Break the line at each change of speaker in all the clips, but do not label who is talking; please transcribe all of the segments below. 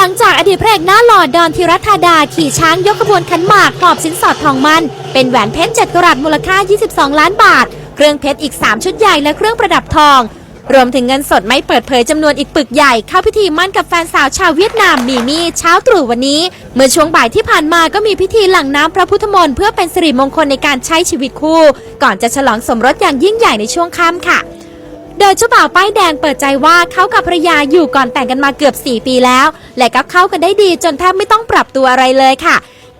หลังจากอดีตพระเอกหน้าหล่อดอนธีรัธาดา ขี่ช้างยกขบวนขันหมากหอบสินสอดทองมันเป็นแหวนเพชร7กรัตมูลค่า 22 ล้านบาท เครื่องเพชรอีก 3 ชุดใหญ่และเครื่องประดับทอง รวมถึงเงินสดไม่เปิดเผยจำนวนอีกปึกใหญ่ เข้าพิธีมั่นกับแฟนสาวชาวเวียดนามมีมี่เช้าตรู่วันนี้ เมื่อช่วงบ่ายที่ผ่านมาก็มีพิธีหลั่งน้ำพระพุทธมนต์เพื่อเป็นสิริมงคลในการใช้ชีวิตคู่ ก่อนจะฉลองสมรสอย่างยิ่งใหญ่ในช่วงค่ำค่ะ โดยเจ้าบ่าวป้ายแดงเปิดใจว่าเขากับภรรยาอยู่ก่อนแต่งกันมาเกือบ 4 ปีแล้ว และก็เข้ากันได้ดีจนแทบไม่ต้องปรับตัวอะไรเลยค่ะ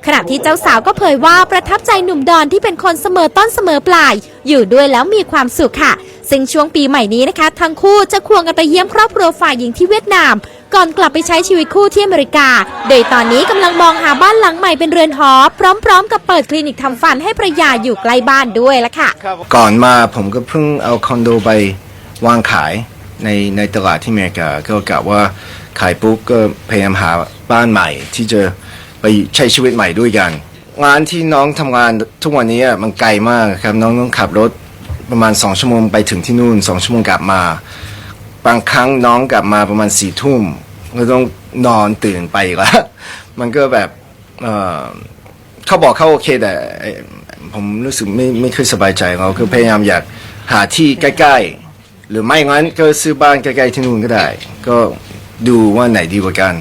ขณะที่เจ้าสาวก็เผยว่าประทับใจหนุ่มดอนที่เป็นคนเสมอต้นเสมอปลาย อยู่ด้วยแล้วมีความสุขค่ะ ซึ่งช่วงปีใหม่นี้นะคะ ทั้งคู่จะควงกันไปเยี่ยมครอบครัวฝ่ายหญิงที่เวียดนาม ก่อนกลับไปใช้ชีวิตคู่ที่อเมริกา โดยตอนนี้กำลังมองหาบ้านหลังใหม่เป็นเรือนหอ พร้อมๆ กับเปิดคลินิกทำฟันให้ภรรยาอยู่ใกล้บ้านด้วยละค่ะ
ก่อนมาผมก็เพิ่งเอาคอนโดไป วางขายในในตลาดที่อเมริกา ก็กะว่าขายปุ๊บก็พยายามหาบ้านใหม่ ที่จะไปใช้ชีวิตใหม่ด้วยกันงานที่น้องทำงานทุกวันนี้มันไกลมากครับน้องต้องขับรถประมาณสองชั่วโมงไปถึงที่นู่นสองชั่วโมงกลับมา บางครั้งน้องกลับมาประมาณสี่ทุ่มก็ต้องนอนตื่นไปแล้วมันก็แบบเเขาบอกเขาโอเคแต่ผมรู้สึกไม่ไม่ค่อยสบายใจเราคือพยายามอยากหาที่ใกล้ ๆ หรือไม่งั้นก็ซื้อบ้านใกล้ๆที่นู่นก็ได้ ก็ดูว่าไหนดีกว่ากัน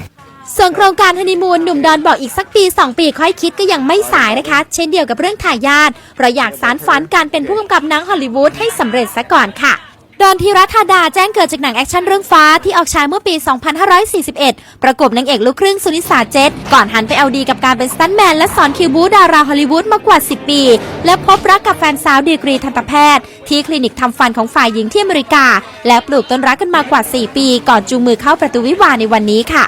ส่วนโครงการฮันนีมูนหนุ่มดอนบอกอีกสักปี 2 ปีค่อยคิดก็ยังไม่สายนะคะ เช่นเดียวกับเรื่องทายาทเพราะอยากสารฝันการเป็นผู้กำกับหนังฮอลลีวูดให้สำเร็จซะก่อนค่ะ ดอนธีรัธาดาแจ้งเกิดจากหนังแอคชั่นเรื่องฟ้าที่ออกฉายเมื่อปี 2541 ประกบนางเอกลูกครึ่งสุนิสาเจตก่อนหันไปเอาดีกับการเป็นสตันแมนและสอนคิวบูดาราฮอลลีวูดมากว่า 10 ปี และพบรักกับแฟนสาวดีกรีทันตแพทย์ ที่คลินิกทำฟันของฝ่ายหญิงที่อเมริกา และปลูกต้นรักกันมากว่า 4 ปี ก่อนจูงมือเข้าประตูวิวาในวันนี้ค่ะ